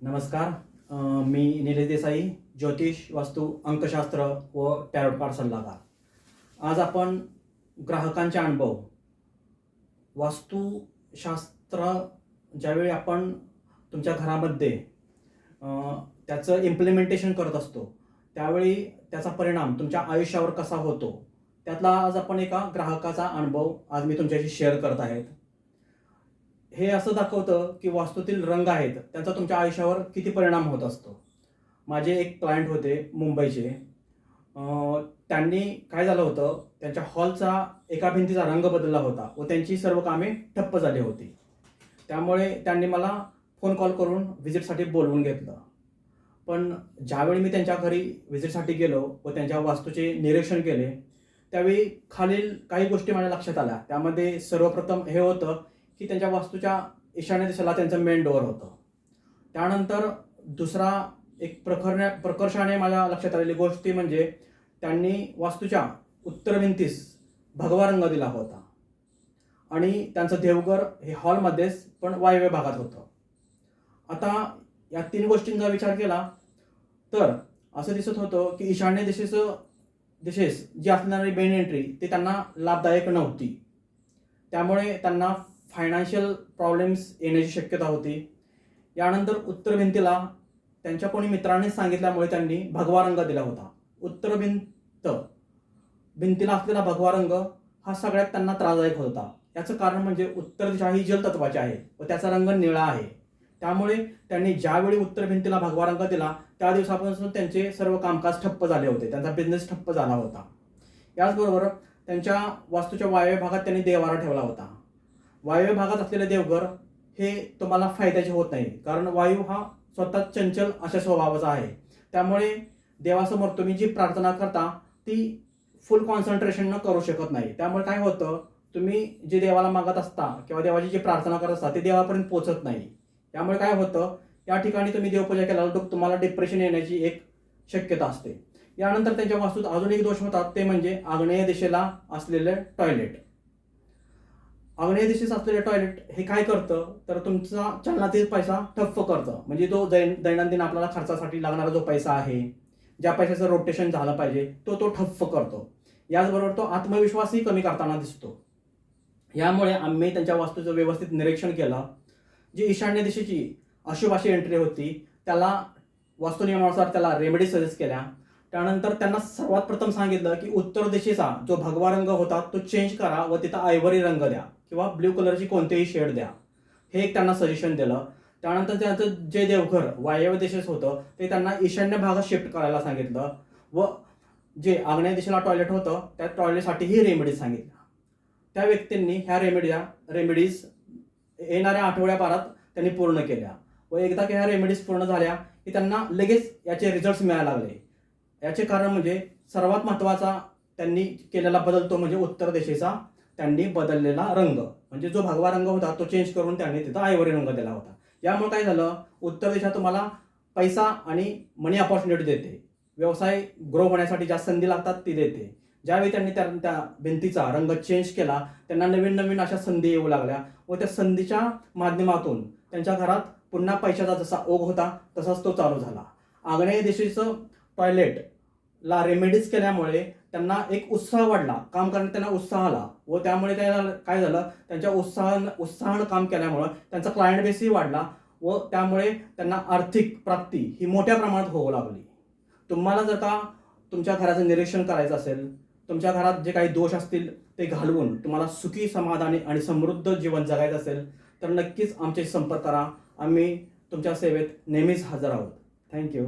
नमस्कार मी निलेश देसाई ज्योतिष वास्तू अंकशास्त्र व टॅरोट कार्ड सल्लागार. आज आपण ग्राहकांचे अनुभव वास्तुशास्त्र ज्यावेळी आपण तुमच्या घरामध्ये त्याचं इम्प्लिमेंटेशन करत असतो त्यावेळी त्याचा परिणाम तुमच्या आयुष्यावर कसा होतो त्यातला आज आपण एका ग्राहकाचा अनुभव आज मी तुमच्याशी शेअर करत आहेत हे असं दाखवतं की वास्तूतील रंग आहेत त्यांचा तुमच्या आयुष्यावर किती परिणाम होत असतो. माझे एक क्लायंट होते मुंबईचे. त्यांनी काय झालं होतं त्यांच्या हॉलचा एका भिंतीचा रंग बदलला होता व त्यांची सर्व कामे ठप्प झाली होती. त्यामुळे त्यांनी मला फोन कॉल करून व्हिजिटसाठी बोलवून घेतलं. पण ज्यावेळी मी त्यांच्या घरी व्हिजिटसाठी गेलो व त्यांच्या वास्तूचे निरीक्षण केले त्यावेळी खालील काही गोष्टी माझ्या लक्षात आल्या. त्यामध्ये सर्वप्रथम हे होतं की त्यांच्या वास्तूच्या ईशान्य दिशेला त्यांचं मेन डोअर होतं. त्यानंतर दुसरा एक प्रखर प्रकर्षाने माझ्या लक्षात आलेली गोष्टी म्हणजे त्यांनी वास्तूच्या उत्तर भिंतीस भगवा रंग दिला होता. आणि त्यांचं देवघर हे हॉलमध्येच पण वायव्य भागात होतं. आता या तीन गोष्टींचा विचार केला तर असं दिसत होतं की ईशान्य दिशेचं दिशेस जी असणारी मेन एंट्री ते त्यांना लाभदायक नव्हती. त्यामुळे त्यांना फायनान्शियल प्रॉब्लेम्स येण्याची शक्यता होती. यानंतर उत्तर भिंतीला त्यांच्या कोणी मित्राने सांगितल्यामुळे त्यांनी भगवा रंग दिला होता. उत्तर भिंत भिंतीला असलेला भगवा रंग हा सगळ्यात त्यांना त्रासदायक होता. याचं कारण म्हणजे उत्तर दिशा ही जलतत्वाची आहे व त्याचा रंग निळा आहे. त्यामुळे त्यांनी ज्यावेळी उत्तर भिंतीला भगवा रंग दिला त्या दिवसापासून त्यांचे सर्व कामकाज ठप्प झाले होते. त्यांचा बिझनेस ठप्प झाला होता. याचबरोबर त्यांच्या वास्तूच्या वायव्य भागात त्यांनी देवारा ठेवला होता. वायव्य भागात असलेले देवघर हे तुम्हाला फायद्याचे होत नाही. कारण वायू हा स्वतः चंचल अशा स्वभावाचा आहे. त्यामुळे देवासमोर तुम्ही जी प्रार्थना करता ती फुल कॉन्सन्ट्रेशन करू शकत नाही. त्यामुळे काय होतं तुम्ही जे देवाला मागत असता किंवा देवाची जी प्रार्थना करत असता ते देवापर्यंत पोचत नाही. त्यामुळे काय होतं या ठिकाणी तुम्ही देवपूजा केल्यावर तुम्हाला डिप्रेशन येण्याची एक शक्यता असते. यानंतर त्यांच्या वास्तूत अजून एक दोष होतात ते म्हणजे आग्नेय दिशेला असलेले टॉयलेट आग्नेय दिशेस असलेले टॉयलेट हे काय करतं? तर तुमचा चलनातील पैसा ठप्प करतं. म्हणजे तो दैन दैनंदिन आपल्याला खर्चासाठी लागणारा जो पैसा आहे ज्या पैशाचं रोटेशन झालं पाहिजे तो तो ठप्प करतो. याचबरोबर तो आत्मविश्वासही कमी करताना दिसतो. यामुळे आम्ही त्यांच्या वास्तूचं व्यवस्थित निरीक्षण केलं. जी ईशान्य दिशेची अशुभ अशी एंट्री होती त्याला वास्तुनियमानुसार त्याला रेमेडी सजेस्ट केल्या. त्यानंतर त्यांना सर्वात प्रथम सांगितलं की उत्तर दिशेचा जो भगवा रंग होता तो चेंज करा व तिथं आयव्हरी रंग द्या किंवा ब्ल्यू कलरची कोणतेही शेड द्या. हे एक त्यांना सजेशन दिलं. त्यानंतर त्यांचं जे देवघर वायव्य दिशेस होतं ते त्यांना ईशान्य भागात शिफ्ट करायला सांगितलं व जे आग्नेय दिशेला टॉयलेट होतं त्या टॉयलेटसाठीही रेमेडीज सांगितल्या त्या व्यक्तींनी ह्या रेमेडिया रेमेडीज येणाऱ्या आठवड्याभरात त्यांनी पूर्ण केल्या व एकदा की ह्या रेमेडीज पूर्ण झाल्या की त्यांना लगेच याचे रिझल्ट्स मिळायला लागले. याचे कारण म्हणजे सर्वात महत्त्वाचा त्यांनी केलेला बदल तो म्हणजे उत्तर दिशेचा त्यांनी बदललेला रंग. म्हणजे जो भगवा रंग होता तो चेंज करून त्यांनी तिथं आयवरी रंग दिला होता. यामुळे काय झालं? उत्तर दिशा तुम्हाला पैसा आणि मनी ऑपॉर्च्युनिटी देते. व्यवसाय ग्रो होण्यासाठी ज्या संधी लागतात ती देते. ज्यावेळी त्यांनी त्या त्या भिंतीचा रंग चेंज केला त्यांना नवीन नवीन अशा संधी येऊ लागल्या व त्या संधीच्या माध्यमातून त्यांच्या घरात पुन्हा पैशाचा जसा ओघ होता तसाच तो चालू झाला. आग्नेय दिशेचं टॉयलेटला रेमेडीज केल्यामुळे त्यांना एक उत्साह वाढला. काम करण्यात त्यांना उत्साह आला व त्यामुळे त्यांना काय झालं? त्यांच्या उत्साहानं उत्साहानं काम केल्यामुळं त्यांचा क्लायंट बेसही वाढला व त्यामुळे त्यांना आर्थिक प्राप्ती ही मोठ्या प्रमाणात होऊ लागली. तुम्हाला जर का तुमच्या घराचं निरीक्षण करायचं असेल तुमच्या घरात जे काही दोष असतील ते घालवून तुम्हाला सुखी समाधानी आणि समृद्ध जीवन जगायचं असेल तर नक्कीच आमच्याशी संपर्क करा. आम्ही तुमच्या सेवेत नेहमीच हजर आहोत. थँक्यू